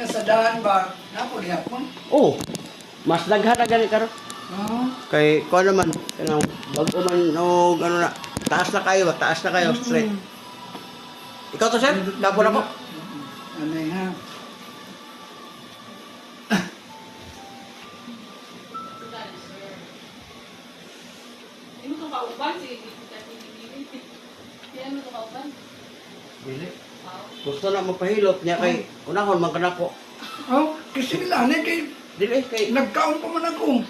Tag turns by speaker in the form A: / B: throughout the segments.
A: nga sa daan ba, napagihap mo?
B: Oh, mas daghan na gani karon.
A: Oo.
B: Kay ko naman kanang bago man og ano na taas na kayo, taas na kayo straight. Ikaw to sir, dapo na ko.
A: Ano ha?
B: Dili. Gusto na magpahilot niya kay unahon man kanako.
A: Oh, kasi lang eh, kay
B: Dili kay
A: nagkaon pa man ako.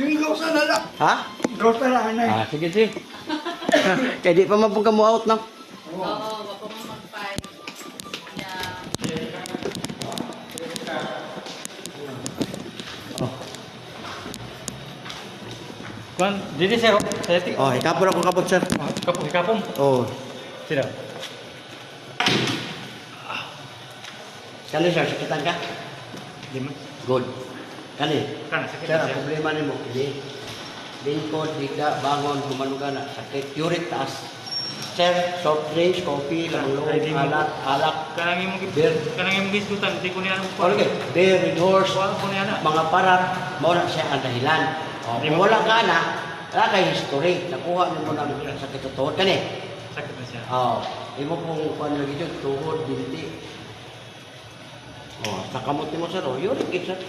A: Yung ikaw sa nala.
B: Ha?
A: Ikaw sa nala.
B: Ah, sige sige. kay di pa mapugka mo out na.
C: Oo, baka mo mag-fight. Yeah.
D: Kuan, dili sir, saya ti.
B: Oh, ikapon ako kapot sir.
D: Kapong kapong.
B: Oh,
D: Sila.
B: Kani sir, sakitan ka?
D: Di man.
B: Good. Kani.
D: Kana sakit
B: Sir,
D: na
B: ang
D: siya.
B: problema ni mo, hindi. Lingkod, diga, bangon, gumanugan na, sakit, uric taas. Sir, soft drinks, coffee,
D: mo.
B: alak, alak,
D: Kanang imong
B: Beer.
D: kanang imong gisgutan, di ko niya ano
B: Ano kay? Beer, red horse,
D: Wala ko niya na.
B: mga parat, mao na siya ang dahilan. O,
D: Di
B: kung wala ka na, wala kay history, nakuha mo mo sakit sa tuhod ka ni.
D: Sakit na siya.
B: Oo. Imo pong kuan lagi dyan, tuhod, binti. Oh, sa kamot mo sir, oh, uric acid.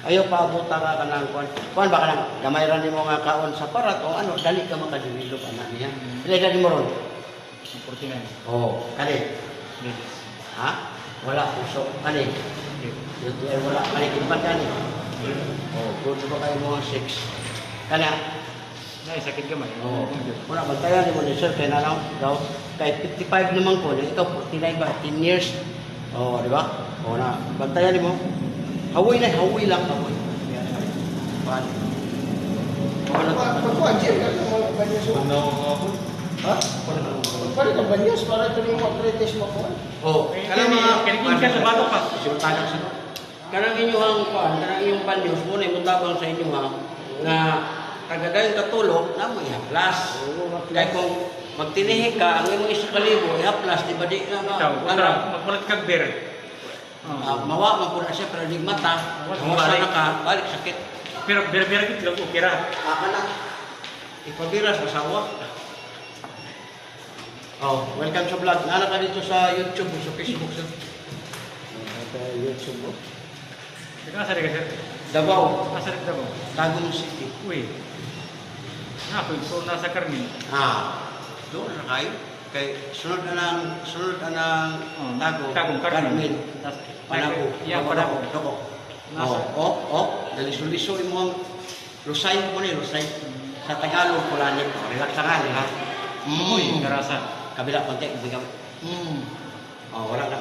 B: Ayaw pa abuta ka ka ng kuan. Kuan ba ka nang gamay ra nimo nga kaon sa parat o ano, dali ka makadevelop anak niya. Dili dali mo ron.
D: 49.
B: Oh, kani. Ha? Wala puso. Kani. Dito ay wala kani kimpan kani. Oh, good ba kayo mga six. Kana.
D: Nay sakit gamay.
B: Oh, wala bantayan mo ni sir kay nanaw daw. Kay 55 naman ko, ito 49 ba 10 years. Oh, di ba? Oh, na bantayan mo. Hawi na, hawi lang hawi. Pan. Wala
A: Pagkuhan siya, ano banyas mo?
B: Ha?
A: Pagkuhan ka banyas para ito yung arthritis mo ko.
B: Oh, kanang mga
D: ka sa bato pa.
B: Sultanan sa Kanang inyong kuan, kanang inyong pandios mo na imutabang sa inyo ha nga tagadayon katulog na mo ihaplas. Kaya kung magtinihi ka, ang imong isa kalibo, ihaplas, di ba di na ma-
D: Ikaw,
B: ano,
D: kag beer.
B: Ah, mawa man po na siya, pero di mata,
D: balik.
B: na ka, balik sakit.
D: Pero beer-beer gid lang okay ra.
B: Aka na, ipabiras, masawa. Oh, welcome sa vlog. Nana ka dito sa YouTube, sa Facebook. Sa YouTube. oh.
D: Ikaw sa sir.
B: Davao,
D: Asa rin daw.
B: Tagum City.
D: Uy. Na ko so nasa karmin.
B: Ah, doon na kayo. Kay sunod na ng sunod na ng
D: Oh. Tagum karmin. Nasa
B: Panago.
D: Iya panago.
B: Doko. Oh, oh, oh. Dali suliso mo ang Lusay mo ni Lusay. Sa Tagalog pula ni relax ka ha.
D: Uy,
B: Mm.
D: karasa.
B: Kabila konti, bigaw. Mm. Oh, wala na.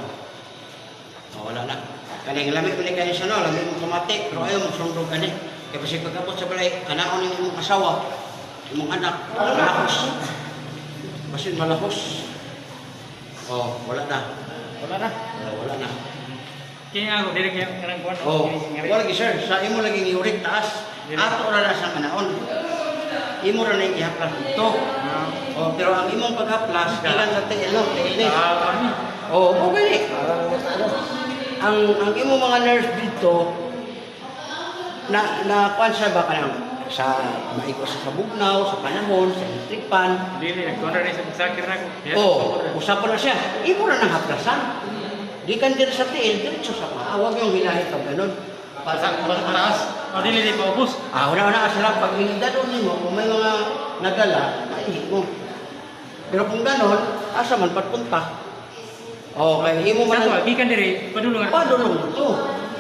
B: Oh, wala na. Kaning lamig ko ni kayo sa no, lamig mo kamati, pero ayaw mo sundog ani. Kaya kasi pagkapot sa balay, kanaon ng imong asawa, imong anak, malakos. Basin malakos. Oh, wala na.
D: Wala na.
B: Oh, wala na.
D: Kaya ako dili kaya kanang kuan.
B: Oh, wala gi sir, sa imo laging uric taas. Ato ra na sa kanaon. Imo ra na ihaplas dito. Oh, pero ang imong paghaplas, ilan sa tiil no, tiil ni.
D: Ah, ano?
B: Oo, oh, okay. Ang ang imo mga nurse dito na na kuan sa ba kanang sa maiko sa sabugnaw, sa panahon, sa electric pan.
D: Dili nagkontra ni sa sakir na ko.
B: Oh, usap na siya. Imo na nang haplasan. Di kan diri sa tiil, diretso sa paawag yung hinahit pag ganun.
D: Pasa pataas. Oh, dili di paubos.
B: Ah, una una asala pag hinidado nimo kung may mga nagala, maihit mo. Pero kung ganon, asa man patpunta. Oh, kay imo man
D: Sa to, gikan diri padulong.
B: Padulong to.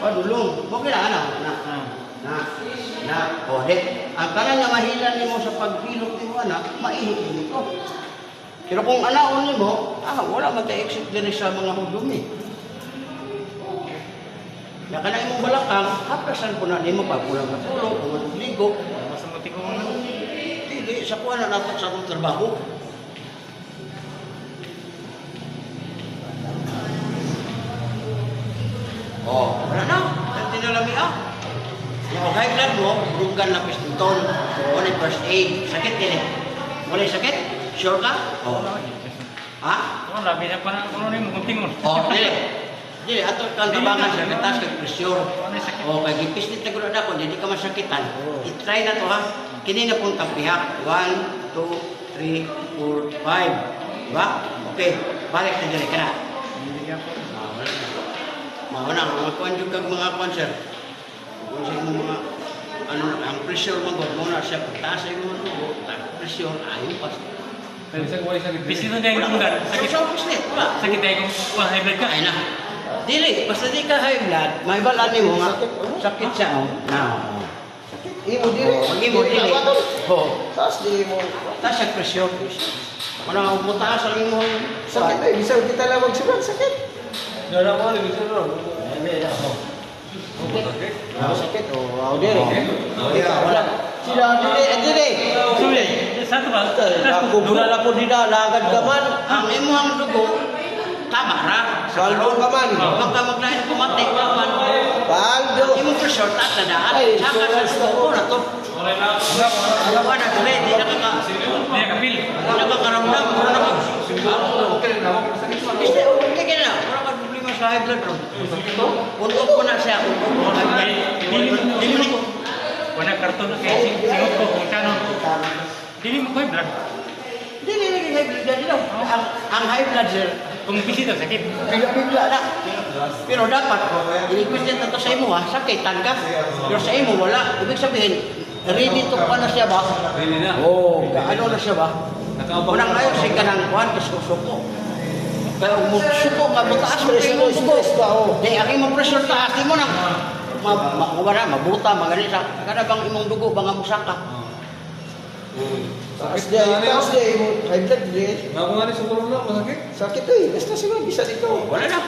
B: Padulong. Mo kailangan na. Na. Na. Na. O, de. Ang kanan nga mahilan nimo sa paghilot nimo anak, maihit nimo to. Pero kung anaon nimo, ah, wala man tayo exit diri sa mga hudumi. Ya kana imong balakang, haprasan po na nimo pag kulang katulog, kung ligo.
D: Mas muti ko.
B: Dili, sa kuha na nato sa akong trabaho. Oh, wala na. Kanti na lami ah. Yung high blood mo, burugan na piston. Wala first aid. Sakit din eh. Wala sakit? Sure ka? Oh. Ha?
D: Kung labi na pa na kuno ni mo kunting mo.
B: Oh, dili. Dili, ato kang tabangan sa katas kag presyon.
D: Ano yung sakit?
B: O kay gipisnit na ako, hindi ka masakitan. I-try na to ha. Kini na pong tapiha. 1, 2, 3, 4, 5. Diba? Okay. Balik na dili ka na.
D: Hindi ka po.
B: Ah, wala na. Mao na mga kuan jud kag mga kuan sir. Kung sa imong mga ano ang pressure mo gud mo na siya pagtaas sa imong dugo, ang pressure ayo pa.
D: Bisi na dahil kung gan.
B: Sakit
D: Sakit.
B: sa pisnit, wala.
D: Sakit dahil kung kung high blood ka.
B: Ay na. Dili, basta di ka high blood, may balan mo nga sakit siya oh. Na.
A: Imo diri.
B: Pag imo dili. Ho.
A: Taas di mo.
B: Ta sa pressure. Wala ang butaas ang imo.
A: Sakit eh. Bisa kita lang magsulat. Sakit. Ah, sakit. Oh, wow diri.
B: Wala.
A: Sila diri, eh, diri.
D: Sulit. Satu ba?
A: Ako bulala po dina, lagad ka man.
B: Ang imo ang dugo tama ra.
A: Saldo ka man.
B: Huwag ka maglain kumati man.
A: Paldo.
B: Imo pressure ta sa daan.
A: Ay,
B: Saka sa
A: sulas na.
B: na to. Mo na dili, di na ka
D: Hindi ka pil.
B: di na ka karamdam, wala na ka. Okay ka na, wala ka problema sa high blood ron. Unod ko na siya, unod ko na high blood. Di mo ni
D: Wala karton na kaya singot ko kung kano. Dili mo ko high blood.
B: Dili lagi high blood dili daw. Ang ang high blood sir,
D: Kung bisi daw sakit.
B: bigla-bigla na. Pero dapat, ini-question na to sa imo ha, sakitan ka. Pero sa imo wala. Ibig sabihin, ready to pa na siya ba? Oo, oh, ano na siya ba? Unang ngayon, siya ka ng kuhan, kasi suko. Kaya kung suko ka, mataas mo kayo
A: ka, oh.
B: Di, ang imong pressure taas, di mo na, ma, ma, wala, mabuta, magani sa, kada bang imong dugo, bang musaka.
A: Taas di, taas di. Imo high blood diri.
E: Ako nga rin siguro na, masakit.
A: Sakit eh. Basta sila bisa dito.
B: Wala na.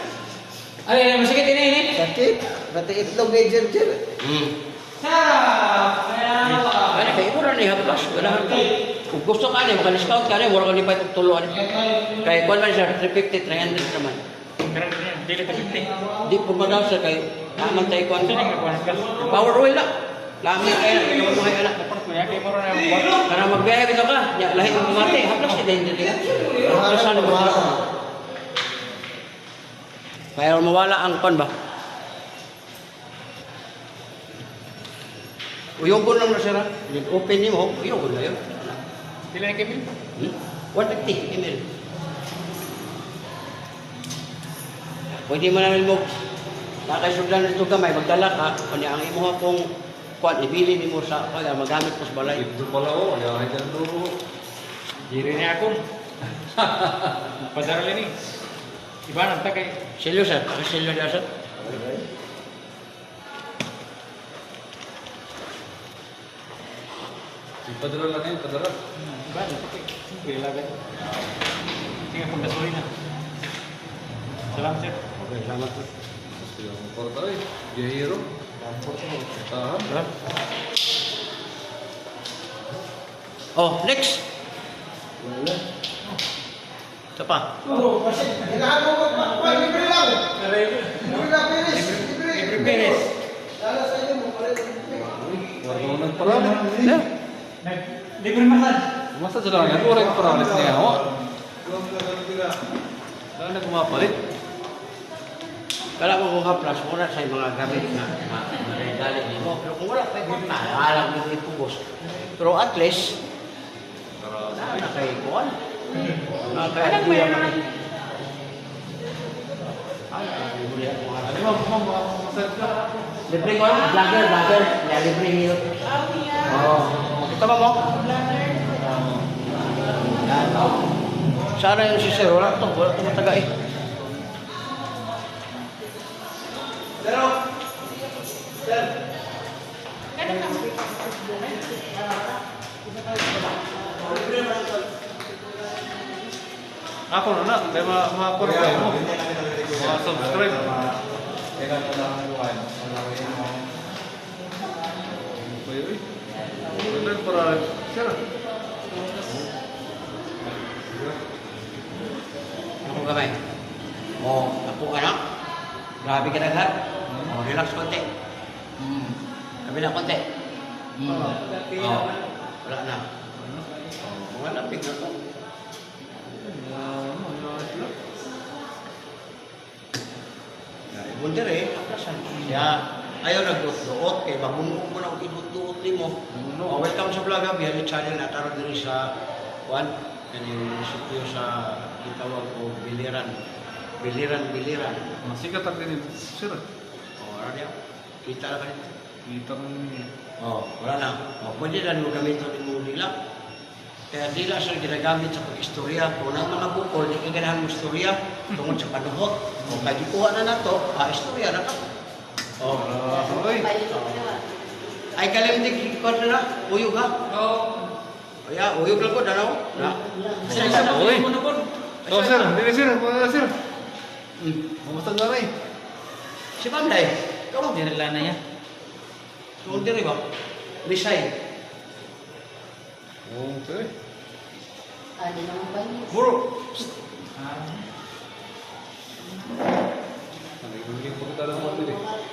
D: Ay, masakit ini ini.
A: Sakit. Bati itlog na jer-jer.
B: Hmm. Kaya kayo mo na ni haplas, ganahan ka. Kung gusto ka ni, makaniscount ka ni, wala ka ni pa tuloan. Kaya kung man siya, 350, 300 naman.
D: Karang dili ka pil.
B: Di po magaw siya kay, naman tayo
D: ka?
B: Power oil na. Lami kaya ikaw mo kaya na. Para magbiyahe bitaw ka, ya, lahi ng bumati, haplas si ka. Haplas na bumati. Kaya mawala ang kon ba? Uyogon lang na siya. Open niyo mo, uyogon na yun.
D: Kay pil.
B: Hmm? 150 ml. Pwede mo namin mo nakasugdan nito kamay, magdala ka, kung ang imo kung kuan ibili nimo sa kaya magamit mo sa balay.
E: Ito pala ko, kaya kaya dyan duro.
D: Diri niya ako. Padara ini. Iba nang kay
B: Selyo sa, selyo na sa.
E: Ipadala lang yan, padala.
D: Iba nang kay. Siyempre lagat. Sige pag gasolina. Salamat sir.
B: Okay, salamat po.
E: Gusto yung porta eh. Gahiro.
B: Oh,
A: magpapal. Libre lang. Libre lang.
B: Yeah.
E: Sila nga, kurang paralis niya ako. Saan na kumapalit?
B: Kala mo kung haplas, muna sa mga gamit na maridali nimo. Pero kung wala, pwede na. Alam mo ipugos. Pero at least, na, na kay kuan. Na kay
C: Alam mo yan, ah.
B: Ay, libre ko, vlogger, vlogger. Yeah, libre niyo. Oo. Kita ba mo? Sana yung si Sir, wala to, wala to mataga eh.
E: Ako na na, kaya mga mga kurang mo. Mga subscribe. Uy, para siya na.
B: Ako kamay. Oh, ako anak. Grabe ka na lahat. Oh, relax konti. Hmm. Kabila konti. Hmm. Oh, wala na. Oh, wala pig na to. Bundir eh, aplasan. Kaya ayaw nagduot-duot, kaya mabungkog mo na ang idut-duot mo. Oh, welcome sa vlog abi, ang channel na taro diri sa Juan, kaning sitio sa gitawag ko Biliran. Biliran, Biliran.
E: Sikat ang din sir.
B: Oh, dia. Kita na kanito.
E: Kita ng
B: Oh, wala na. Oh, pwede na mo gamiton mo dila. Kaya dila siya ginagamit sa pag-istorya. Kung ang mga bukol, di kaganahan mo istorya tungkol sa panuhot. O kaya gikuha na na to, ah, istorya na ka. Oh.
E: Oy.
B: Ay kalim di kikuha na na, uyog ha.
C: Oo.
B: Kaya uyog lang ko, danaw. Na.
C: Isa-isa na
E: Uy.
C: mo na po.
E: Oh sir, dili sir, mga sir.
B: Hmm.
E: Kumusta na rin?
B: Si Banday, kamu
C: Dirila na yan.
B: Tungkol diri ba? Lisay.
E: Okay.
F: Ada naman ba niya?
E: Buro. Ang ibuling po kita lang mga